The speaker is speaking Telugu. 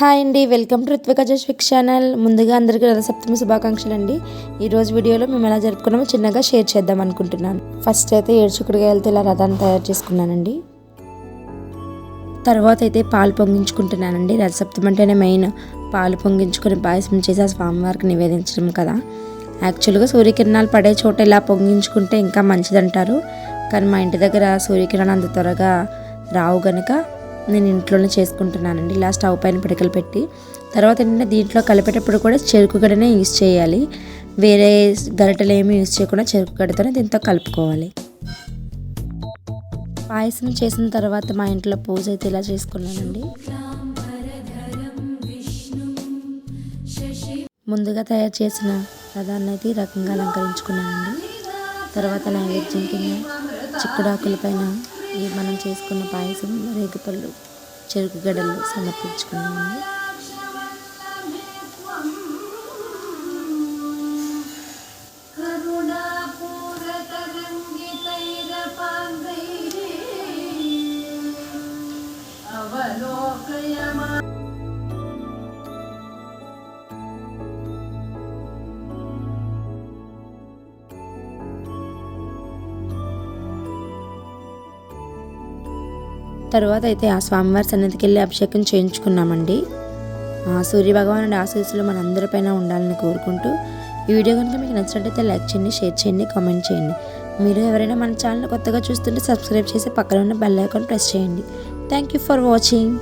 హాయ్ అండి welcome to Ruthvika Jasvik channel. ముందుగా అందరికీ రథసప్తమి శుభాకాంక్షలు అండి ఈరోజు వీడియోలో మేము ఎలా జరుపుకున్నామో చిన్నగా షేర్ చేద్దాం అనుకుంటున్నాను. ఫస్ట్ అయితే ఏడ్చుకుడికాయలతో ఇలా రథాన్ని తయారు చేసుకున్నానండి. తర్వాత అయితే పాలు పొంగించుకుంటున్నానండి. రథసప్తమి అంటేనే మెయిన్. పాలు పొంగించుకొని పాయసం చేసి ఆ స్వామివారికి నివేదించడం కదా. యాక్చువల్గా సూర్యకిరణాలు పడే చోట ఇలా పొంగించుకుంటే ఇంకా మంచిదంటారు. కానీ మా ఇంటి దగ్గర సూర్యకిరణాలు అంత త్వరగా రావు గనుక నేను ఇంట్లోనే చేసుకుంటున్నానండి. ఇలా స్టవ్ పైన పిడకలు పెట్టి తర్వాత ఏంటంటే దీంట్లో కలిపేటప్పుడు కూడా చెరుకు గడనే యూజ్ చేయాలి. వేరే గరిటెలు ఏమీ యూజ్ చేయకుండా చెరుకు గడతోనే దీంతో కలుపుకోవాలి. పాయసం చేసిన తర్వాత మా ఇంట్లో పూజ అయితే ఇలా చేసుకున్నానండి. ముందుగా తయారు చేసిన రథాన్ని అయితే ఈ రకంగా అలంకరించుకున్నానండి. తర్వాత నైవేద్యం కింద చిక్కుడాకుల పైన మనం చేసుకున్న పాయసం రేగుపళ్ళు చెరుకు గడలు సమర్పించుకున్నామండి. తర్వాత అయితే ఆ స్వామివారి సన్నిధికి వెళ్ళి అభిషేకం చేయించుకున్నామండి. ఆ సూర్య ఆశీస్సులు మనందరిపైన ఉండాలని కోరుకుంటూ ఈ వీడియో కనుక మీకు నచ్చినట్టయితే లైక్ చేయండి షేర్ చేయండి కామెంట్ చేయండి. మీరు ఎవరైనా మన ఛానల్ కొత్తగా చూస్తుంటే సబ్స్క్రైబ్ చేసి పక్కన ఉన్న బెల్ ఐకాన్ ప్రెస్ చేయండి. Thank you for watching.